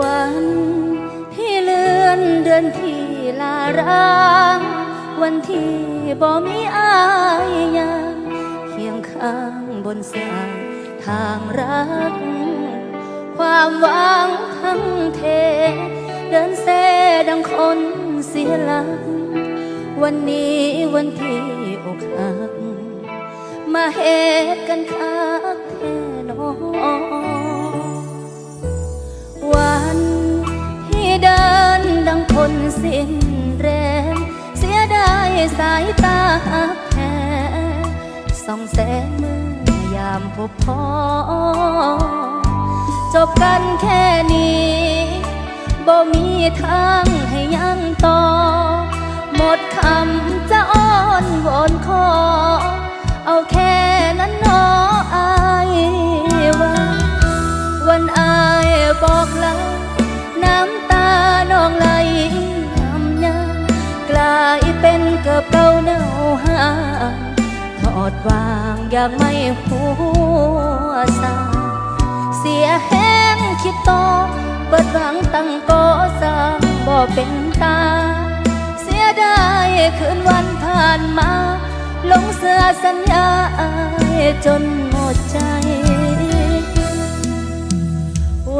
วันที่เลื่อนเดือนที่ลาร้างวันที่บ่มีอายยังเคียงข้างบนสายทางรัก ความหวังทั้งเท เดินเซดังคนเสียหลักวันนี้วันที่อกหักมาเหตุกันคักแท้หนอน สิ้นแรง เสียดายสายตาแพ้ส่องแสงเมื่อยามพบพอ จบกันแค่นี้บ่มีทางให้ยังต่อ หมดคำจะอ้อนวอนขอ บเก่าเน่าหางถอดวางอย่างไม่หัวซาเสียแห้งคิดต่อเปิดหวังตั้งก่อสร้างบ่เป็นตา เสียดายคืนวันผ่านมาลงเสือสัญญาอายจนหมดใจ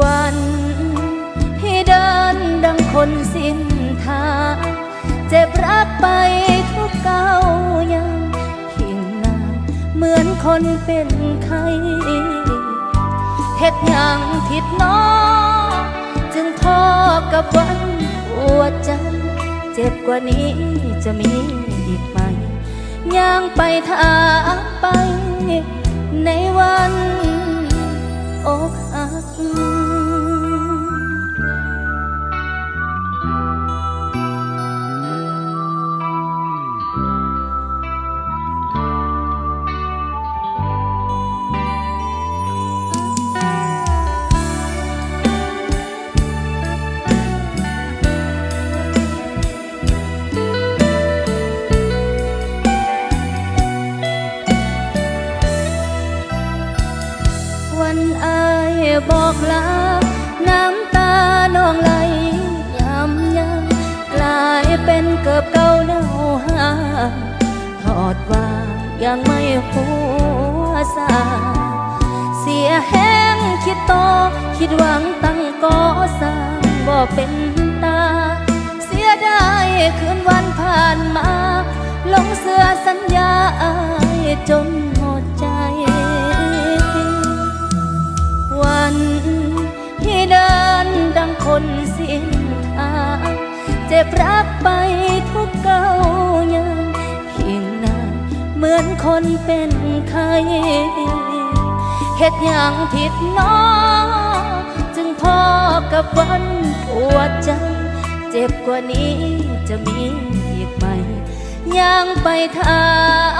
วันที่เดินดังคนสิ้นทาง เจ็บรักไปทุกเก้ายังทิ้งนางเหมือนคนเป็นไข้เฮ็ดยังผิดน้อจึงทอกับวันปวดใจเจ็บกว่านี้จะมีอีกไหมย่างไปทาง บอกลาน้ำตานองไหลยำยังกลายเป็นเกือบเก่าเน่าหางถอดวางยังไม่หัวซาเสียแห้งคิดต่อคิดหวังตั้งก่อสร้างบ่เป็นตา เสียไดายคืนวันผ่านมา นสิ้นทางเจ็บรักไปทุกเก่ายังเคียงนางเหมือนคนเป็นไข้เหตุอย่างผิดน้อจึงพอกับวันปวดใจ เจ็บกว่านี้จะมีอีกไหมยังไปทา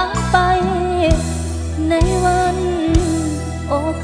งไปในวันอก